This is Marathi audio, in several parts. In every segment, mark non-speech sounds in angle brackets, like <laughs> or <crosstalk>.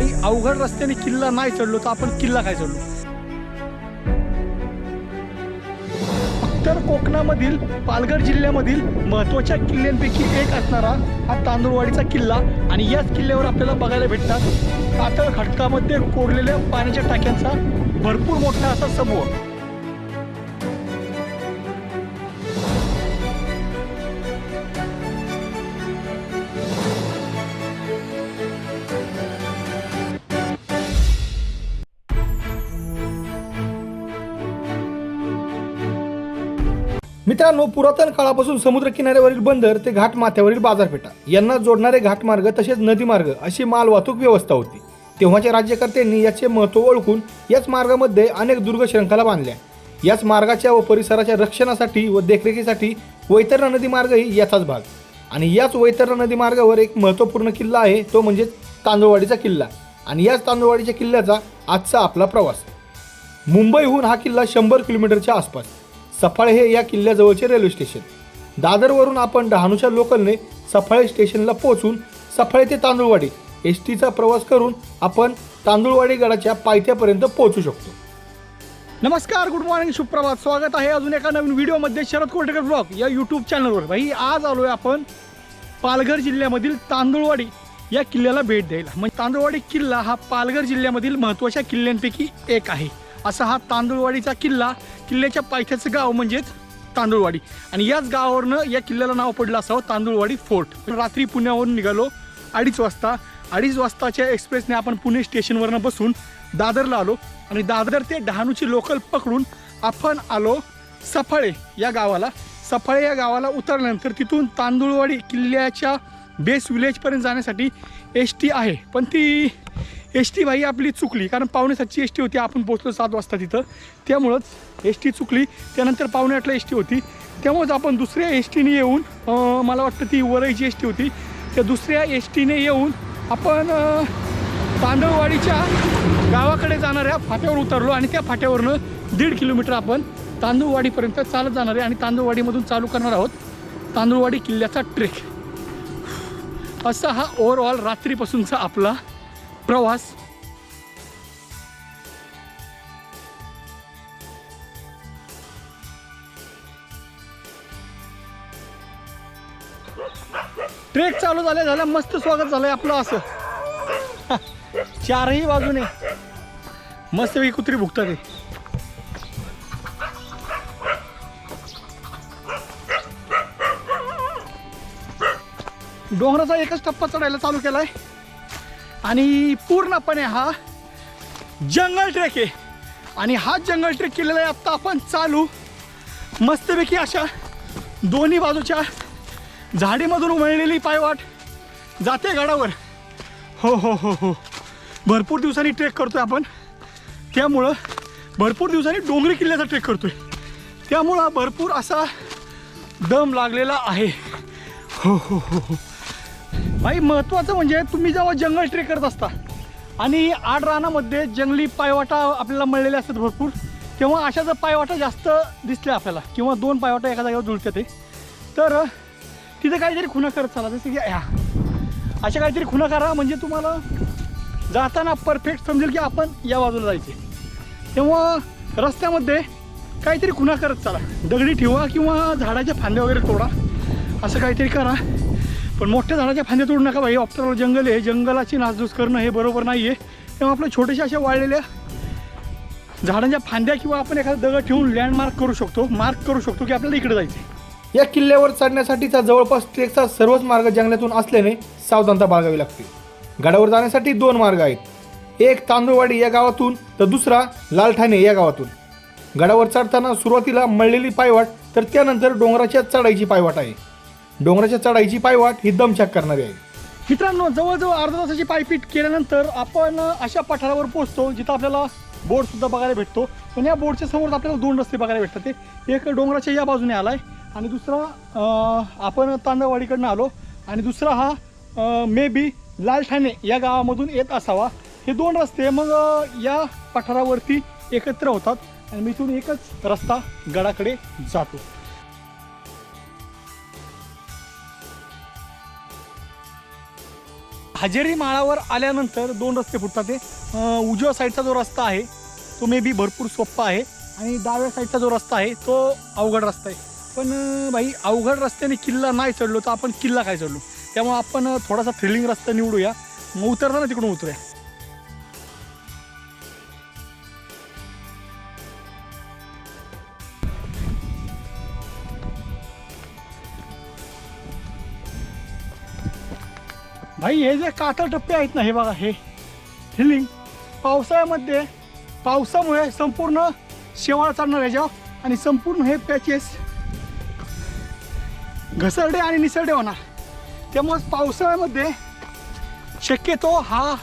ही अवघड रस्त्याने किल्ला नाही चढलो तर आपण किल्ला काय चढलो? उत्तर कोकणामधील पालघर जिल्ह्यामधील महत्त्वाच्या किल्ल्यांपैकी एक असणारा हा तांदूळवाडीचा किल्ला आणि याच किल्ल्यावर आपल्याला बघायला भेटतात पातळ खडकामध्ये कोरलेल्या पाण्याच्या टाक्यांचा भरपूर मोठा असा समूह. मित्रांनो पुरातन काळापासून समुद्र किनाऱ्यावरील बंदर ते घाट माथ्यावरील बाजारपेठा यांना जोडणारे घाटमार्ग तसेच नदीमार्ग अशी माल वाहतूक व्यवस्था होती. तेव्हाच्या राज्यकर्त्यांनी याचे महत्त्व ओळखून याच मार्गामध्ये अनेक दुर्ग शृंखला बांधल्या. याच मार्गाच्या व परिसराच्या रक्षणासाठी व देखरेखीसाठी वैतरणा नदी मार्गही याचाच भाग. आणि याच वैतरणा नदी मार्गावर एक महत्त्वपूर्ण किल्ला आहे तो म्हणजे तांदूळवाडीचा किल्ला. आणि याच तांदूळवाडीच्या किल्ल्याचा आजचा आपला प्रवास. मुंबईहून हा किल्ला शंभर किलोमीटरच्या आसपास. सफाळे हे या किल्ल्याजवळचे रेल्वे स्टेशन. दादरवरून आपण डहाणूच्या लोकलने सफाळे स्टेशनला पोहोचून सफाळे ते तांदूळवाडी एस टीचा प्रवास करून आपण तांदूळवाडी गडाच्या पायथ्यापर्यंत पोहोचू शकतो. नमस्कार गुड मॉर्निंग सुप्रभात. स्वागत आहे अजून एका नवीन व्हिडिओमध्ये शरद कोटेकर ब्लॉग या यूट्यूब चॅनलवर भाई आज आलोय आपण पालघर जिल्ह्यामधील तांदूळवाडी या किल्ल्याला भेट द्यायला. म्हणजे तांदूळवाडी किल्ला हा पालघर जिल्ह्यामधील महत्त्वाच्या किल्ल्यांपैकी एक आहे. असा हा तांदूळवाडीचा किल्ला किल्ल्याच्या पायथ्याचं गाव म्हणजेच तांदूळवाडी. आणि याच गावावरनं या किल्ल्याला नाव पडलं असावं तांदूळवाडी फोर्ट. रात्री पुण्यावरून निघालो अडीच वाजता. अडीच वाजताच्या एक्सप्रेसने आपण पुणे स्टेशनवरनं बसून दादरला आलो आणि दादर ते डहाणूची लोकल पकडून आपण आलो सफाळे या गावाला. सफाळे या गावाला उतरल्यानंतर तिथून तांदूळवाडी किल्ल्याच्या बेस विलेजपर्यंत जाण्यासाठी एस टी आहे. पण ती एस टी भाई आपली चुकली कारण पावणे सातची एस टी होती आपण पोचलो सात वाजता तिथं. त्यामुळंच एस टी चुकली त्यानंतर पावणे आठला एस टी होती. त्यामुळंच आपण दुसऱ्या एस टीने येऊन मला वाटतं ती वरईची एस टी होती. त्या दुसऱ्या एस टीने येऊन आपण तांदळवाडीच्या गावाकडे जाणाऱ्या फाट्यावर उतरलो आणि त्या फाट्यावरनं दीड किलोमीटर आपण तांदूळवाडीपर्यंत चालत जाणार आहे आणि तांदूळवाडीमधून चालू करणार आहोत तांदूळवाडी किल्ल्याचा ट्रेक. असा हा ओव्हरऑल रात्रीपासूनचा आपला प्रवास ट्रेक चालू झाल्या झाल्या मस्त स्वागत झालंय आपलं असं. <laughs> चारही बाजूने. मस्तपैकी कुत्री भुकतात डोंगराचा एकच टप्पा चढायला चालू केलाय. आणि पूर्णपणे हा जंगल ट्रेक आहे. आणि हा जंगल ट्रेक केलेला आहे आत्ता आपण चालू. मस्तपैकी अशा दोन्ही बाजूच्या झाडीमधून उमळलेली पायवाट जाते गडावर. हो हो हो हो. भरपूर दिवसांनी ट्रेक करतोय आपण. त्यामुळं भरपूर दिवसांनी डोंगरी किल्ल्याचा ट्रेक करतोय. त्यामुळं भरपूर असा दम लागलेला आहे. हो हो हो हो. भाई महत्त्वाचं म्हणजे तुम्ही जेव्हा जंगल ट्रेक करत असता आणि आड रानामध्ये जंगली पायवाटा आपल्याला मिळलेल्या असतात भरपूर तेव्हा अशा जर पायवाटा जास्त दिसल्या आपल्याला किंवा दोन पायवाटा एका जागेवर जुळते ते तर तिथे काहीतरी खुणा करत चाला जसं की ह्या अशा काहीतरी खुणा करा म्हणजे तुम्हाला जाताना परफेक्ट समजेल की आपण या बाजूला जायचे. तेव्हा रस्त्यामध्ये काहीतरी खुणा करत चाला. दगडी ठेवा किंवा झाडाच्या फांद्या वगैरे तोडा असं काहीतरी करा. पण मोठ्या झाडाच्या फांद्या तोडू नका भाई ऑप्टर जंगल आहे. जंगलाची नासधूस करणं हे बरोबर नाही आहे तेव्हा आपल्या छोट्याशा अशा वाळलेल्या झाडांच्या फांद्या किंवा आपण एखादा दगड ठेवून लँडमार्क करू शकतो मार्क करू शकतो की आपल्याला इकडे जायचं आहे या किल्ल्यावर चढण्यासाठीचा जवळपास ट्रेकचा सर्वच मार्ग जंगलातून असल्याने सावधानता बाळगावी लागते. गडावर जाण्यासाठी दोन मार्ग आहेत. एक तांदूळवाडी या गावातून तर दुसरा लालठाणे या गावातून. गडावर चढताना सुरुवातीला मळलेली पायवाट तर त्यानंतर डोंगराच्या चढाईची पायवाट आहे. डोंगराच्या चढाईची पायवाट ही दमछाक करणारी आहे. मित्रांनो जवळजवळ अर्धा तासाची पायपीट केल्यानंतर आपण अशा पठारावर पोहोचतो जिथं आपल्याला बोर्ड सुद्धा बघायला भेटतो. पण या बोर्डच्या समोर आपल्याला दोन रस्ते बघायला भेटतात ते. एक डोंगराच्या या बाजूने आलाय आणि दुसरा आपण तांदळवाडीकडनं आलो आणि दुसरा हा मे बी लालठाणे या गावामधून येत असावा. हे दोन रस्ते मग या पठारावरती एकत्र होतात आणि मी इथून एकच रस्ता गडाकडे जातो. हजेरी माळावर आल्यानंतर दोन रस्ते फुटतात ते. अं, उजव्या साईडचा जो रस्ता आहे तो मे बी भरपूर सोप्पा आहे आणि डाव्या साईडचा जो रस्ता आहे तो अवघड रस्ता आहे. पण अं, भाई अवघड रस्त्याने किल्ला नाही चढलो तर आपण किल्ला काय चढलो? त्यामुळे आपण अं, थोडासा थ्रिलिंग रस्ता निवडूया. मग उतरताना तिकडून उतरूया. भाई हे जे कातळ टप्पे आहेत ना हे बघा हे हिलिंग. पावसाळ्यामध्ये पावसामुळे संपूर्ण शेवाळ चालणार ह्याच्यावर आणि संपूर्ण हे पॅचेस घसरडे आणि निसरडे होणार. त्यामुळे पावसाळ्यामध्ये शक्यतो हा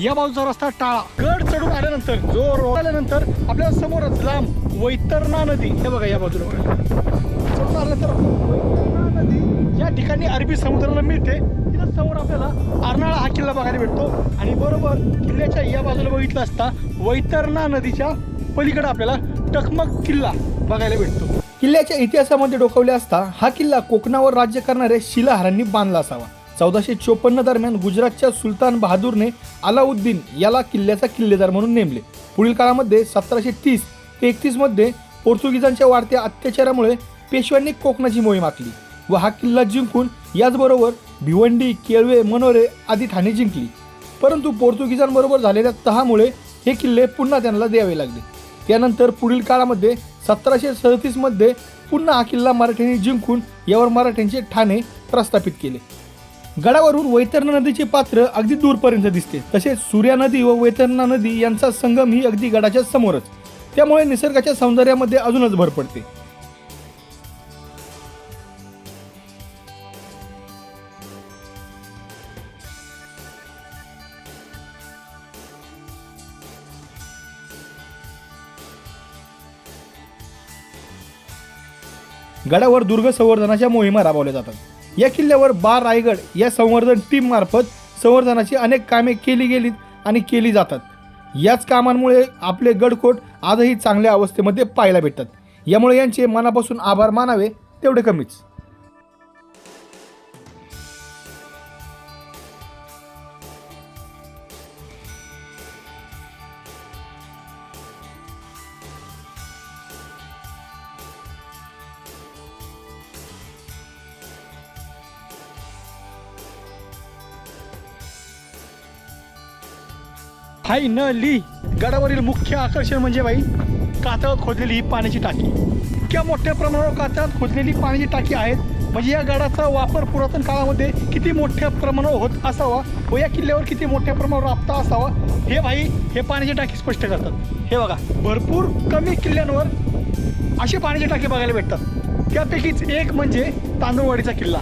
या बाजूचा रस्ता टाळा. गड चढून आल्यानंतर जो रोड आल्यानंतर आपल्या समोरच लांब वैतरणा नदी. हे बघा या बाजूला चढून आल्यानंतर वैतरणा नदी या ठिकाणी अरबी समुद्राला मिळते. तिथं समोर आपल्याला अर्नाळा हा किल्ला बघायला भेटतो. आणि बरोबर किल्ल्याच्या या बाजूला बघितलं असता वैतरणा नदीच्या पलीकडे आपल्याला टकमक किल्ला बघायला भेटतो. किल्ल्याच्या इतिहासामध्ये डोकवले असता हा किल्ला कोकणावर राज्य करणाऱ्या शिलाहारांनी बांधला असावा. चौदाशे चोपन्न दरम्यान गुजरातच्या सुलतान बहादूरने अलाउद्दीन याला किल्ल्याचा किल्लेदार म्हणून नेमले. पुढील काळामध्ये सतराशे तीस ते एकतीसमध्ये पोर्तुगीजांच्या वाढत्या अत्याचारामुळे पेशव्यांनी कोकणाची मोहीम आखली. व हा किल्ला जिंकून याचबरोबर भिवंडी केळवे मनोरे आदी ठाणे जिंकली. परंतु पोर्तुगीजांबरोबर झालेल्या तहामुळे हे किल्ले पुन्हा त्यांना द्यावे लागले. त्यानंतर पुढील काळामध्ये सतराशे सदतीसमध्ये पुन्हा हा किल्ला मराठ्यांनी जिंकून यावर मराठ्यांचे ठाणे प्रस्थापित केले. गडावरून वैतरणा नदीचे पात्र अगदी दूरपर्यंत दिसते. तसेच सूर्या नदी व वैतरणा नदी यांचा संगम ही अगदी गडाच्या समोरच. त्यामुळे निसर्गाच्या सौंदर्यामध्ये अजूनच भर पडते. गडावर दुर्ग संवर्धनाच्या मोहिमा राबवल्या जातात. या किल्ल्यावर बार रायगड या संवर्धन टीम मार्फत संवर्धनाची अनेक कामे केली गेलीत आणि केली जातात. याच कामांमुळे आपले गडकोट आजही चांगल्या अवस्थेमध्ये पाहायला भेटतात. यामुळे यांचे मनापासून आभार मानावे तेवढे कमीच. फायनली गडावरील मुख्य आकर्षण म्हणजे बाई कातळात खोदलेली ही पाण्याची टाकी. इतक्या मोठ्या प्रमाणावर कातळात खोदलेली पाण्याची टाकी आहेत. म्हणजे या गडाचा वापर पुरातन काळामध्ये किती मोठ्या प्रमाणावर होत असावा व या किल्ल्यावर किती मोठ्या प्रमाणावर आपता असावा हे भाई हे पाण्याची टाकी स्पष्ट करतात. हे बघा भरपूर कमी किल्ल्यांवर असे पाण्याची टाकी बघायला भेटतात. त्यापैकीच एक म्हणजे तांदूळवाडीचा किल्ला.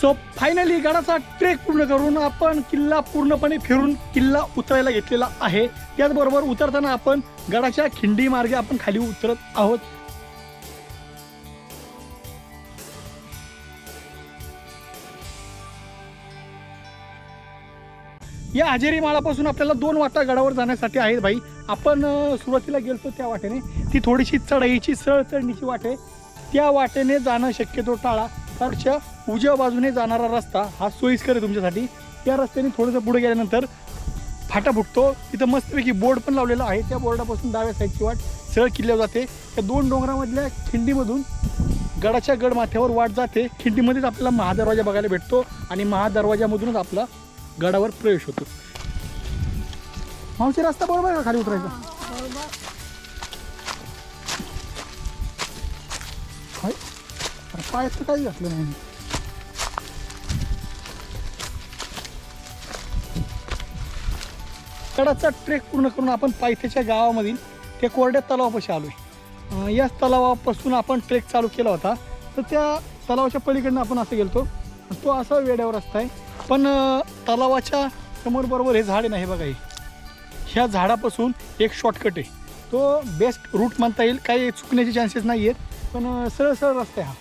सो फायनली गडाचा ट्रेक पूर्ण करून आपण किल्ला पूर्णपणे फिरून किल्ला उतरायला घेतलेला आहे. त्याचबरोबर उतरताना आपण गडाच्या खिंडी मार्गे आपण खाली उतरत आहोत. या हजेरी माळापासून आपल्याला दोन वाटा गडावर जाण्यासाठी आहेत भाई. आपण सुरुवातीला गेलतो त्या वाटेने. ती थोडीशी चढाईची सळ चढणीची वाट आहे. त्या वाटेने जाणं शक्यतो टाळा. कडच्या उजव्या बाजूने जाणारा रस्ता हा सोयीस्कर आहे तुमच्यासाठी. त्या रस्त्याने थोडंसं पुढे गेल्यानंतर फाटा फुटतो. तिथं मस्तपैकी बोर्ड पण लावलेला आहे. त्या बोर्डापासून डाव्या साईडची वाट सरळ किल्ल्यावर जाते. त्या दोन डोंगरामधल्या खिंडीमधून गडाच्या गड माथ्यावर वाट जाते. खिंडीमध्येच आपल्याला महादरवाजा बघायला भेटतो आणि महादरवाजामधूनच आपला गडावर प्रवेश होतो. मावशी रस्ता बरोबर आहे का खाली उतरायचा? हाय. पायात तर काही घातलं नाही. कडाचा ट्रेक पूर्ण करून आपण पायथ्याच्या गावामधील त्या कोरड्या तलावापाशी आलो आहे याच तलावापासून आपण ट्रेक चालू केला होता. तर त्या तलावाच्या पलीकडनं आपण असं गेलतो. तो असा वेड्यावर रस्ता आहे पण तलावाच्या समोर बरोबर हे झाड नाही बघा हे. ह्या झाडापासून एक शॉर्टकट आहे. तो बेस्ट रूट म्हणता येईल. काही चुकण्याचे चान्सेस नाही आहेत पण सरळ सरळ रस्ता आहे हा.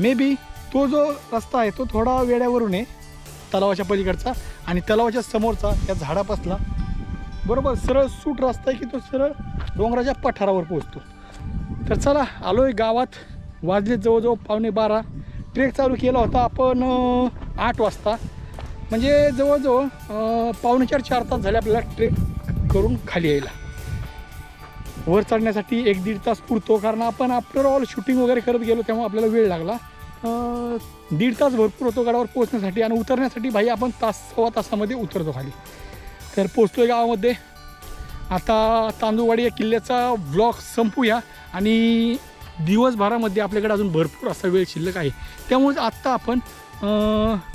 मे बी तो जो रस्ता आहे तो थोडा वेड्यावरून आहे तलावाच्या पलीकडचा आणि तलावाच्या समोरचा त्या झाडापासला. बरोबर सरळ सूट रस्ता आहे की तो सरळ डोंगराच्या पठारावर पोचतो तर चला आलो आहे गावात. वाजले जवळजवळ पावणे बारा. ट्रेक चालू केला होता आपण आठ वाजता. म्हणजे जवळजवळ पावणेचार पावणे चार चार तास झाले आपल्याला ट्रेक करून खाली यायला. वर चढण्यासाठी एक दीड तास पुरतो कारण आपण आफ्टर ऑल शूटिंग वगैरे करत गेलो तेव्हा आपल्याला वेळ लागला. दीड तास भरपूर होतो गडावर पोहोचण्यासाठी आणि उतरण्यासाठी भाई आपण तास सव्वा तासामध्ये उतरतो खाली. तर पोचतो आहे गावामध्ये. आता तांदूळवाडी या किल्ल्याचा ब्लॉग संपूया आणि दिवसभरामध्ये आपल्याकडे अजून भरपूर असा वेळ शिल्लक आहे. त्यामुळे आत्ता आपण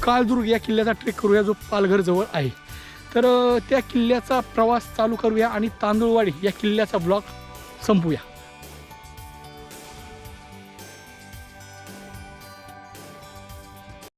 काळदुर्ग या किल्ल्याचा ट्रेक करूया जो पालघरजवळ आहे. तर त्या किल्ल्याचा प्रवास चालू करूया आणि तांदूळवाडी या किल्ल्याचा ब्लॉग संपूया.